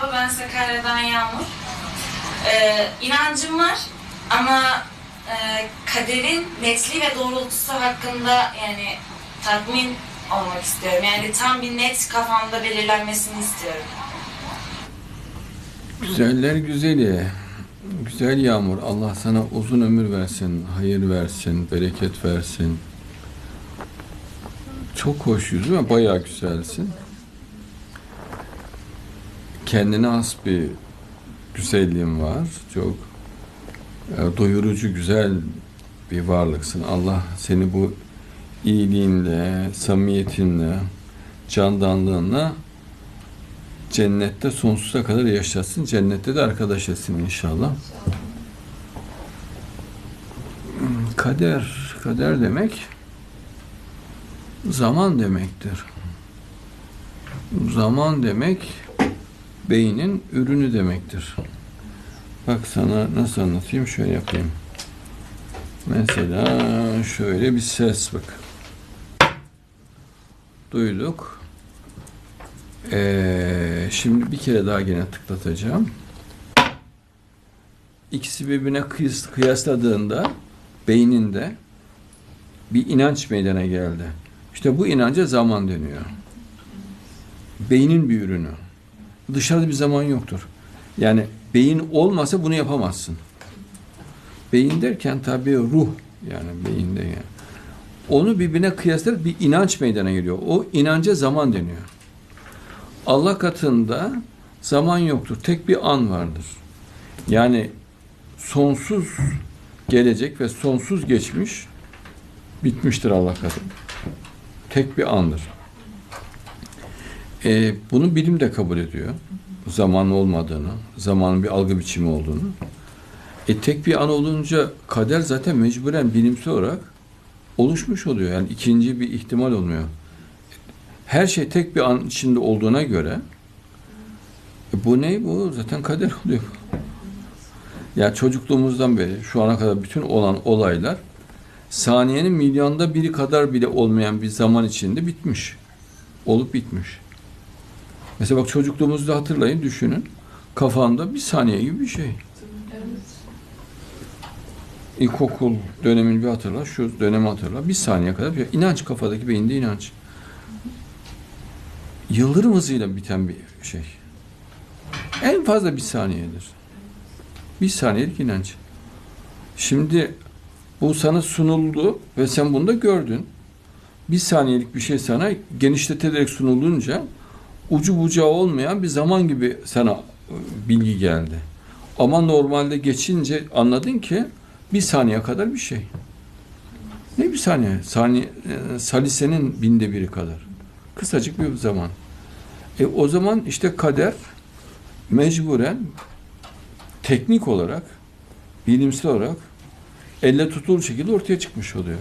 Merhaba ben Sakarya'dan Yağmur. Ee, inancım var ama e, kaderin netliği ve doğrultusu hakkında yani tatmin olmak istiyorum. Yani tam bir net kafamda belirlenmesini istiyorum. Güzeller güzeli. Güzel Yağmur. Allah sana uzun ömür versin, hayır versin, bereket versin. Çok hoş yüzü ve bayağı güzelsin. Kendine has bir güzelliğin var. Çok e, doyurucu, güzel bir varlıksın. Allah seni bu iyiliğinle, samimiyetinle, candanlığınla cennette sonsuza kadar yaşasın. Cennette de arkadaş etsin inşallah. Kader, kader demek zaman demektir. Zaman demek beynin ürünü demektir. Bak sana nasıl anlatayım şöyle yapayım. Mesela şöyle bir ses bak. Duyduk. Ee, şimdi bir kere daha gene tıklatacağım. İkisi birbirine kıyas, kıyasladığında beyninde bir inanç meydana geldi. İşte bu inanca zaman deniyor. Beynin bir ürünü. Dışarıda bir zaman yoktur. Yani beyin olmasa bunu yapamazsın. Beyin derken tabii ruh yani beyinde yani. Onu birbirine kıyaslayarak bir inanç meydana geliyor. O inanca zaman deniyor. Allah katında zaman yoktur. Tek bir an vardır. Yani sonsuz gelecek ve sonsuz geçmiş bitmiştir Allah katında. Tek bir andır. Ee, bunu bilim de kabul ediyor. Zaman olmadığını, zamanın bir algı biçimi olduğunu. E tek bir an olunca kader zaten mecburen bilimsel olarak oluşmuş oluyor. Yani ikinci bir ihtimal olmuyor her şey tek bir an içinde olduğuna göre e bu ne? Bu zaten kader oluyor. Ya çocukluğumuzdan beri şu ana kadar bütün olan olaylar saniyenin milyonda biri kadar bile olmayan bir zaman içinde bitmiş. Olup bitmiş. Mesela bak çocukluğumuzda hatırlayın, düşünün. Kafanda bir saniye gibi bir şey. İlkokul dönemini bir hatırla, şu dönemi hatırla. Bir saniye kadar bir inanç kafadaki beyinde inanç yıldırım hızıyla biten bir şey. En fazla bir saniyedir. Bir saniyelik inanç. Şimdi bu sana sunuldu ve sen bunu da gördün. Bir saniyelik bir şey sana genişleterek sunulunca ucu bucağı olmayan bir zaman gibi sana e, bilgi geldi. Ama normalde geçince anladın ki bir saniye kadar bir şey. Ne bir saniye? Saniye, salisenin binde biri kadar. Kısacık bir zaman. E o zaman işte kader mecburen teknik olarak, bilimsel olarak elle tutulur şekilde ortaya çıkmış oluyor.